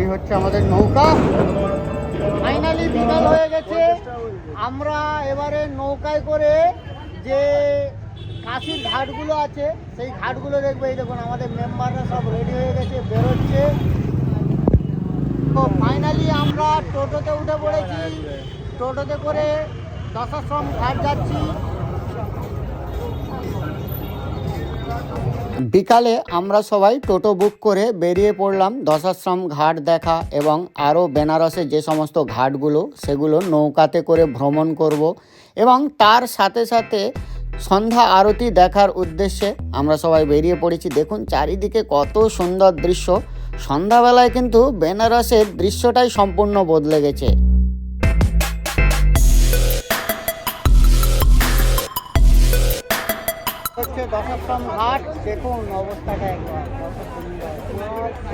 এই হচ্ছে আমাদের নৌকা। ফাইনালি বিকাল হয়ে গেছে। আমরা এবারে নৌকায় করে যে কাশির ঘাটগুলো আছে, সেই ঘাটগুলো দেখব। এই দেখুন, আমাদের মেম্বাররা সব রেডি হয়ে গেছে, বেরোচ্ছে। তো ফাইনালি আমরা টোটোতে উঠে পড়েছি। টোটোতে করে দশাশ্রম ঘাট যাচ্ছি। বিকালে আমরা সবাই টোটো বুক করে বেরিয়ে পড়লাম দশাশ্রম ঘাট দেখা এবং আরও বেনারসে যে সমস্ত ঘাটগুলো, সেগুলো নৌকাতে করে ভ্রমণ করব এবং তার সাথে সাথে সন্ধ্যা আরতি দেখার উদ্দেশ্যে আমরা সবাই বেরিয়ে পড়েছি। দেখুন চারিদিকে কত সুন্দর দৃশ্য। সন্ধ্যাবেলায় কিন্তু বেনারসের দৃশ্যটাই সম্পূর্ণ বদলে গেছে। ঘাট দেখুন অবস্থাটা একবার।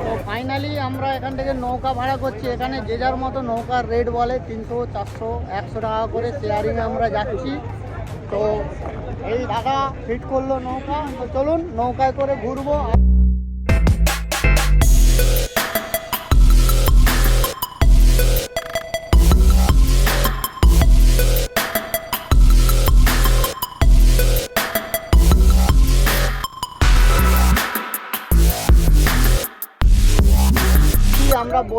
তো ফাইনালি আমরা এখান থেকে নৌকা ভাড়া করছি। এখানে যে যার মতো নৌকার রেট বলে, তিনশো, চারশো, একশো টাকা করে শেয়ারিংয়ে আমরা যাচ্ছি। তো এই দাদা ফিট করল নৌকা, তো চলুন নৌকায় করে ঘুরবো।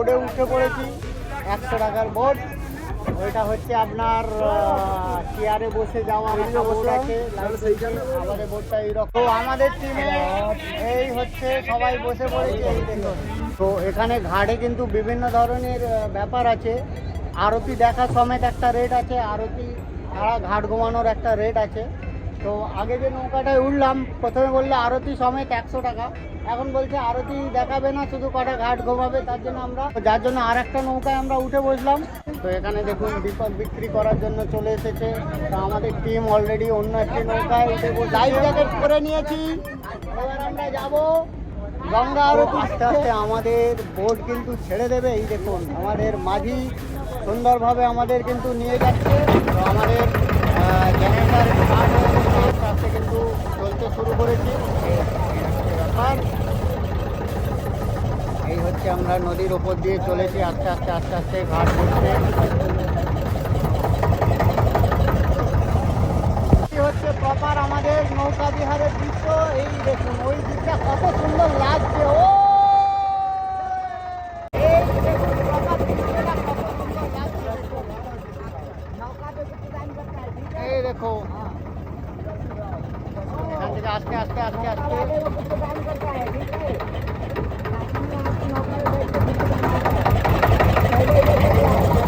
বোর্ডে উঠে পড়েছি, একশো টাকার বোর্ড। ওইটা হচ্ছে আপনার চেয়ারে বসে যাওয়া আছে, আমাদের বোর্ডটা এইরকম। তো আমাদের টিমে এই হচ্ছে সবাই বসে পড়েছে, এই তো এখানে ঘাটে কিন্তু বিভিন্ন ধরনের ব্যাপার আছে। আরতি দেখা সমেত একটা রেট আছে, আরতি ছাড়া ঘাট ঘুমানোর একটা রেট আছে। তো আগে যে নৌকাটায় উঠলাম, প্রথমে বললে আরতি সমেত একশো টাকা। এখন বলছে আরতি দেখাবে না, শুধু কটা ঘাট ঘুমাবে, তার জন্য আমরা যার জন্য আর একটা নৌকায় আমরা উঠে বসলাম। তো এখানে দেখুন, দীপক বিক্রি করার জন্য চলে এসেছে। তো আমাদের টিম অলরেডি অন্য একটি নৌকায় উঠে লাইফ জ্যাকেট করে নিয়েছি। এবার আমরা যাব গঙ্গা আরতি। আস্তে আস্তে আমাদের বোট কিন্তু ছেড়ে দেবে, এই দেখুন, আমাদের মাঝি সুন্দরভাবে আমাদের কিন্তু নিয়ে যাচ্ছে। তো আমাদের জেনারেটার আস্তে কিন্তু চলতে শুরু করেছি। ব্যাপার এই হচ্ছে আমরা নদীর ওপর দিয়ে চলেছি, আস্তে আস্তে আস্তে আস্তে ঘাট করছে হচ্ছে প্রপার আমাদের নৌকা বিহারের দৃশ্য। এই দেখুন, ওই দিকটা কত সুন্দর লাগছে ও এই দেখুন proper দৃশ্যটা কত সুন্দর লাগছে। এই দেখো এখান থেকে আস্তে আস্তে আস্তে আস্তে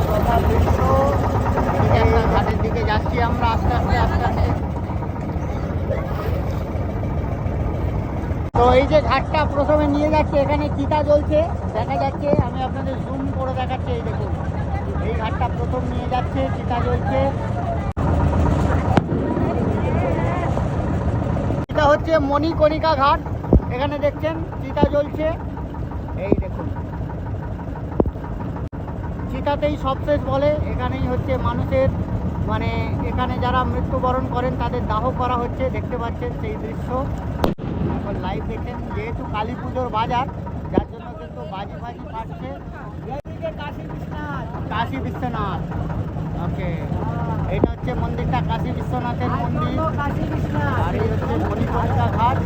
প্রপার দৃশ্য এদিকে আমরা ঘাটের দিকে যাচ্ছি আমরা আস্তে আস্তে আস্তে আস্তে তো এই যে ঘাটটা প্রথমে নিয়ে যাচ্ছে, এখানে চিতা জ্বলছে। দেখা যাচ্ছে, আমি আপনাদের জুম করে দেখাচ্ছি, এই দেখুন। এই ঘাটটা প্রথম নিয়ে যাচ্ছে, চিতা জ্বলছে। এটা হচ্ছে মণিকণিকা ঘাট। এখানে দেখছেন, চিতা জ্বলছে। এই দেখুন। চিতাতেই সবশেষ বলে, এখানেই হচ্ছে মানুষের মানে এখানে যারা মৃত্যুবরণ করেন, তাদের দাহ করা হচ্ছে, দেখতে পাচ্ছেন সেই দৃশ্য। এখন লাইভ দেখেন যেহেতু কালী পুজোর বাজার যার জন্য কিন্তু বাজি ফাজি ফাটছে। কাশী বিশ্বনাথ। ওকে এটা হচ্ছে মন্দিরটা কাশী বিশ্বনাথের মন্দির। আর এই হচ্ছে মণিকণিকা ঘাট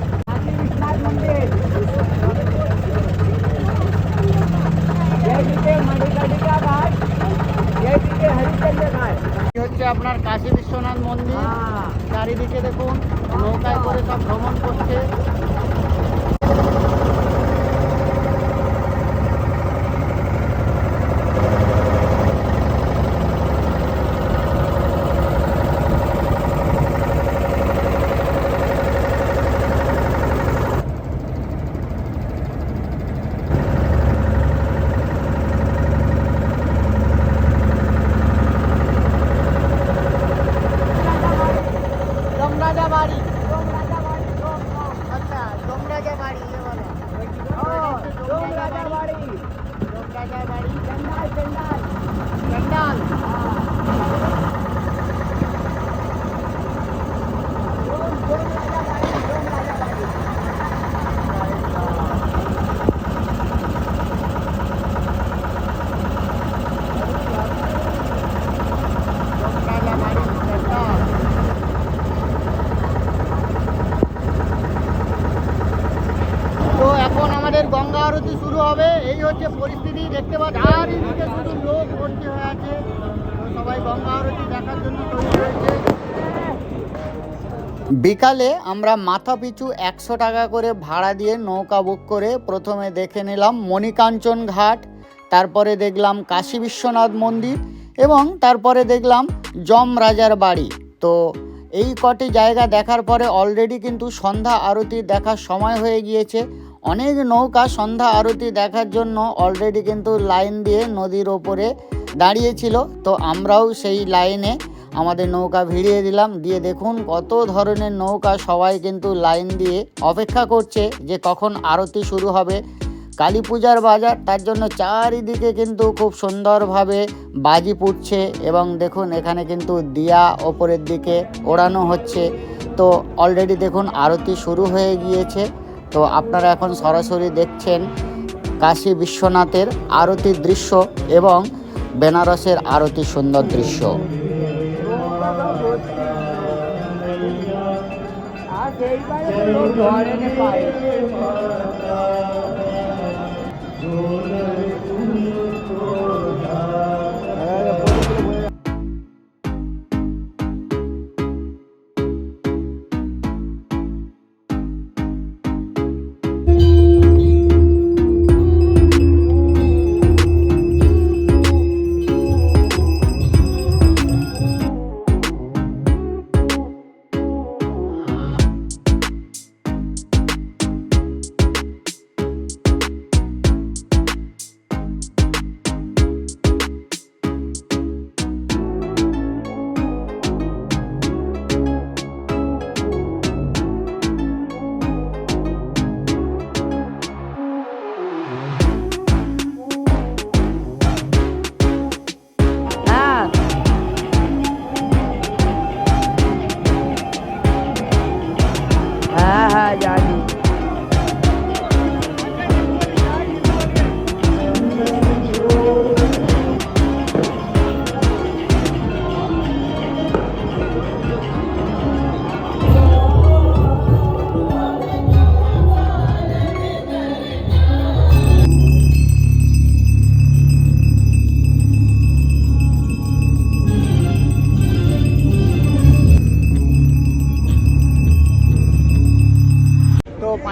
এই হচ্ছে আপনার কাশী বিশ্বনাথ মন্দির চারিদিকে দেখুন নৌকায় করে সব ভ্রমণ করছে ডোমরাজা বাড়ি আচ্ছা ডোমরাজা বাড়ি এ বলো ডোমরাজা বাড়ি ডোমরাজা বাড়ি চন্ডাল আমাদের গঙ্গা আরতি শুরু হবে। এই হচ্ছে পরিস্থিতি, দেখতে পাচ্ছি, চারিদিকে শুধু লোক ভর্তি হয়ে আছে। সবাই গঙ্গা আরতি দেখার জন্য তৈরি হয়েছে। বিকালে আমরা মাথা পিছু একশো টাকা করে ভাড়া দিয়ে নৌকা বুক করে প্রথমে দেখে নিলাম মণিকাঞ্চন ঘাট, তারপরে দেখলাম কাশী বিশ্বনাথ মন্দির এবং তারপরে দেখলাম যম রাজার বাড়ি। তো এই কটি জায়গা দেখার পরে অলরেডি কিন্তু সন্ধ্যা আরতি দেখার সময় হয়ে গিয়েছে। অনেক নৌকা সন্ধ্যা আরতি দেখার জন্য অলরেডি কিন্তু লাইন দিয়ে নদীর ওপরে দাঁড়িয়েছিল। তো আমরাও সেই লাইনে আমাদের নৌকা ভিড়িয়ে দিলাম। দিয়ে দেখুন কত ধরনের নৌকা সবাই কিন্তু লাইন দিয়ে অপেক্ষা করছে যে কখন আরতি শুরু হবে। কালী পূজার বাজার, তার জন্য চারিদিকে কিন্তু খুব সুন্দরভাবে বাজি পুড়ছে এবং দেখুন এখানে কিন্তু দিয়া ওপরের দিকে ওড়ানো হচ্ছে। তো অলরেডি দেখুন আরতি শুরু হয়ে গিয়েছে। তো আপনারা এখন সরাসরি দেখছেন কাশী বিশ্বনাথের আরতির দৃশ্য এবং বেনারসের আরতি সুন্দর দৃশ্য।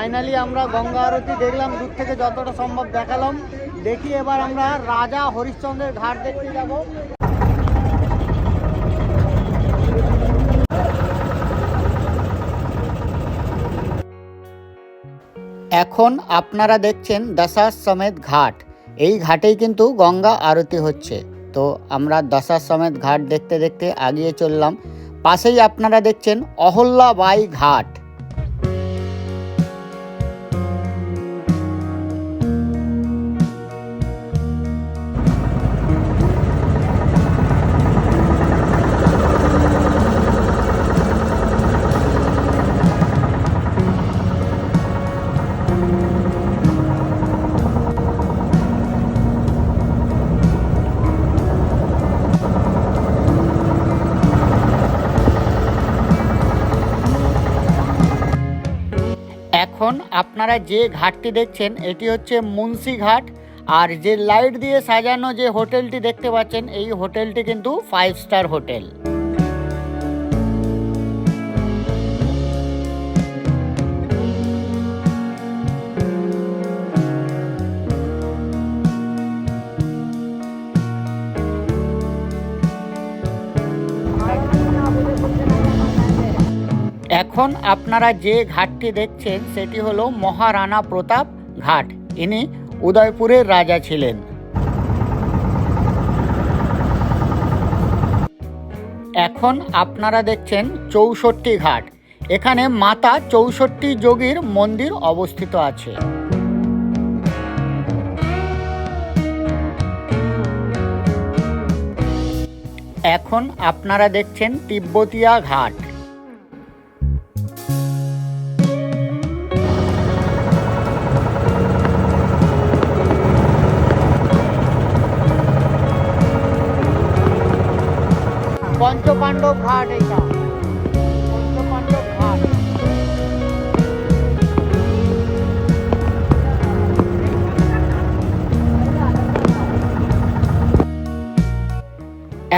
ফাইনালি আমরা গঙ্গা আরতি দেখলাম, দূর থেকে যতটা সম্ভব দেখালাম। দেখি এবার আমরা রাজা হরিশ্চন্দ্রের ঘাট দেখতে যাব। এখন আপনারা দেখছেন দশার সমেত ঘাট। এই ঘাটেই কিন্তু গঙ্গা আরতি হচ্ছে। তো আমরা দশার সমেত ঘাট দেখতে দেখতে আগিয়ে চললাম। পাশেই আপনারা দেখছেন অহল্যাবাই ঘাট। এখন আপনারা যে ঘাটটি দেখছেন, এটি হচ্ছে মুন্সি ঘাট। আর যে লাইট দিয়ে সাজানো যে হোটেলটি দেখতে পাচ্ছেন, এই হোটেলটি কিন্তু ফাইভ স্টার হোটেল। এখন আপনারা যে ঘাটটি দেখছেন, সেটি হলো মহারানা প্রতাপ ঘাট। ইনি উদয়পুরের রাজা ছিলেন। এখন আপনারা দেখছেন চৌষট্টি ঘাট। এখানে মাতা চৌষট্টি যোগীর মন্দির অবস্থিত আছে। এখন আপনারা দেখছেন তিব্বতিয়া ঘাট। পঞ্চপাণ্ডব ঘাট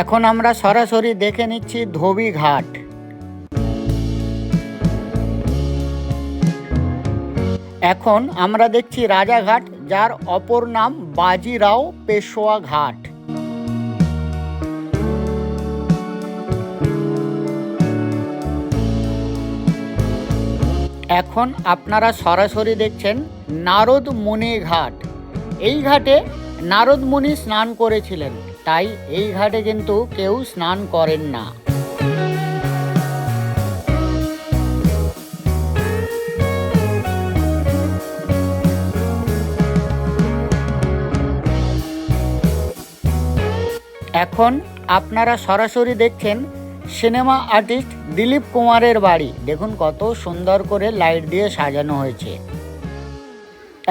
এখন আমরা সরাসরি দেখে নিচ্ছি ধোবি ঘাট। এখন আমরা দেখছি রাজাঘাট, যার অপর নাম বাজিরাও পেশোয়া ঘাট। এখন আপনারা সরাসরি দেখছেন নারদ মুনি ঘাট। এই ঘাটে নারদ মুনি স্নান করেছিলেন, তাই এই ঘাটে কিন্তু কেউ স্নান করেন না। এখন আপনারা সরাসরি দেখছেন সিনেমা আর্টিস্ট দিলীপ কুমারের বাড়ি। দেখুন কত সুন্দর করে লাইট দিয়ে সাজানো হয়েছে।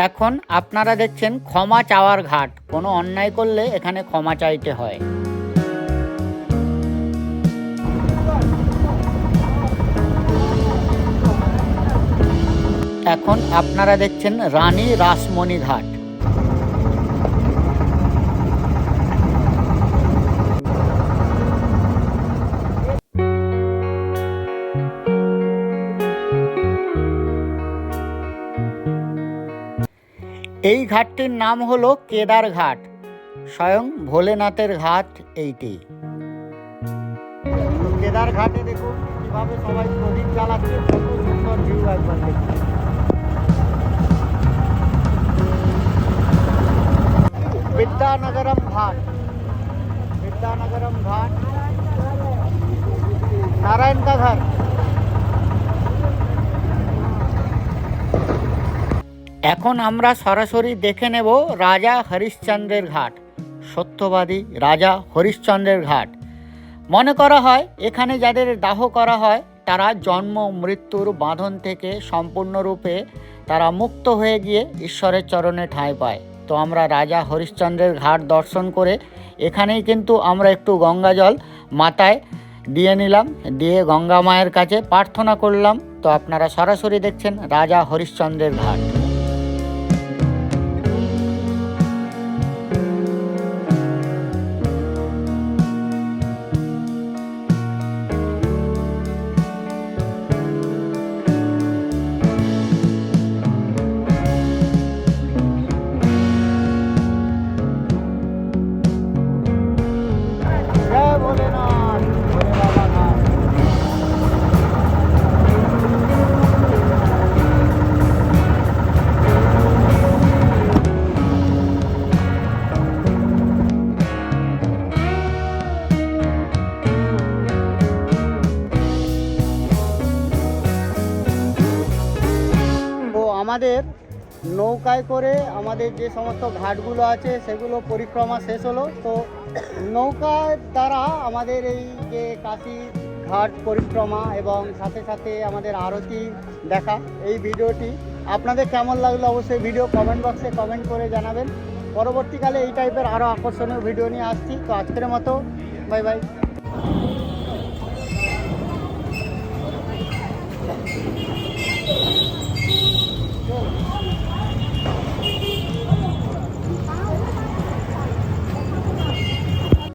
এখন আপনারা দেখছেন ক্ষমা চাওয়ার ঘাট। কোনো অন্যায় করলে এখানে ক্ষমা চাইতে হয়। এখন আপনারা দেখছেন রানী রাসমণি ঘাট। এই ঘাটটির নাম হলো কেদার ঘাট স্বয়ং ভোলেনাথের ঘাট এইটি। কেদার ঘাটে দেখুন কীভাবে সবাই প্রদীপ চালাচ্ছে কত সুন্দর ভিউ একবার দেখুন। বিদ্যানগরম ঘাট। বিদ্যানগরম ঘাট। নারায়ণ কাঘাট এখন আমরা সরাসরি দেখে নেব রাজা হরিশ্চন্দ্রের ঘাট, সত্যবাদী রাজা হরিশ্চন্দ্রের ঘাট। মনে করা হয়, এখানে যাদের দাহ করা হয়, তারা জন্ম, মৃত্যুর বাঁধন থেকে সম্পূর্ণরূপে তারা মুক্ত হয়ে গিয়ে ঈশ্বরের চরণে ঠাঁই পায়। তো আমরা রাজা হরিশ্চন্দ্রের ঘাট দর্শন করে, এখানেই কিন্তু আমরা একটু গঙ্গা জল মাথায় দিয়ে নিলাম, দিয়ে গঙ্গা মায়ের কাছে প্রার্থনা করলাম। তো আপনারা সরাসরি দেখছেন রাজা হরিশ্চন্দ্রের ঘাট। আমাদের নৌকায় করে আমাদের যে সমস্ত ঘাটগুলো আছে, সেগুলো পরিক্রমা শেষ হলো। তো নৌকার দ্বারা আমাদের এই যে কাশি ঘাট পরিক্রমা এবং সাথে সাথে আমাদের আরতি দেখা, এই ভিডিওটি। আপনাদের কেমন লাগল অবশ্যই ভিডিও কমেন্ট বক্সে কমেন্ট করে জানাবেন। পরবর্তীকালে এই টাইপের আরও আকর্ষণীয় ভিডিও নিয়ে আসছি। তো আজকের মতো বাই বাই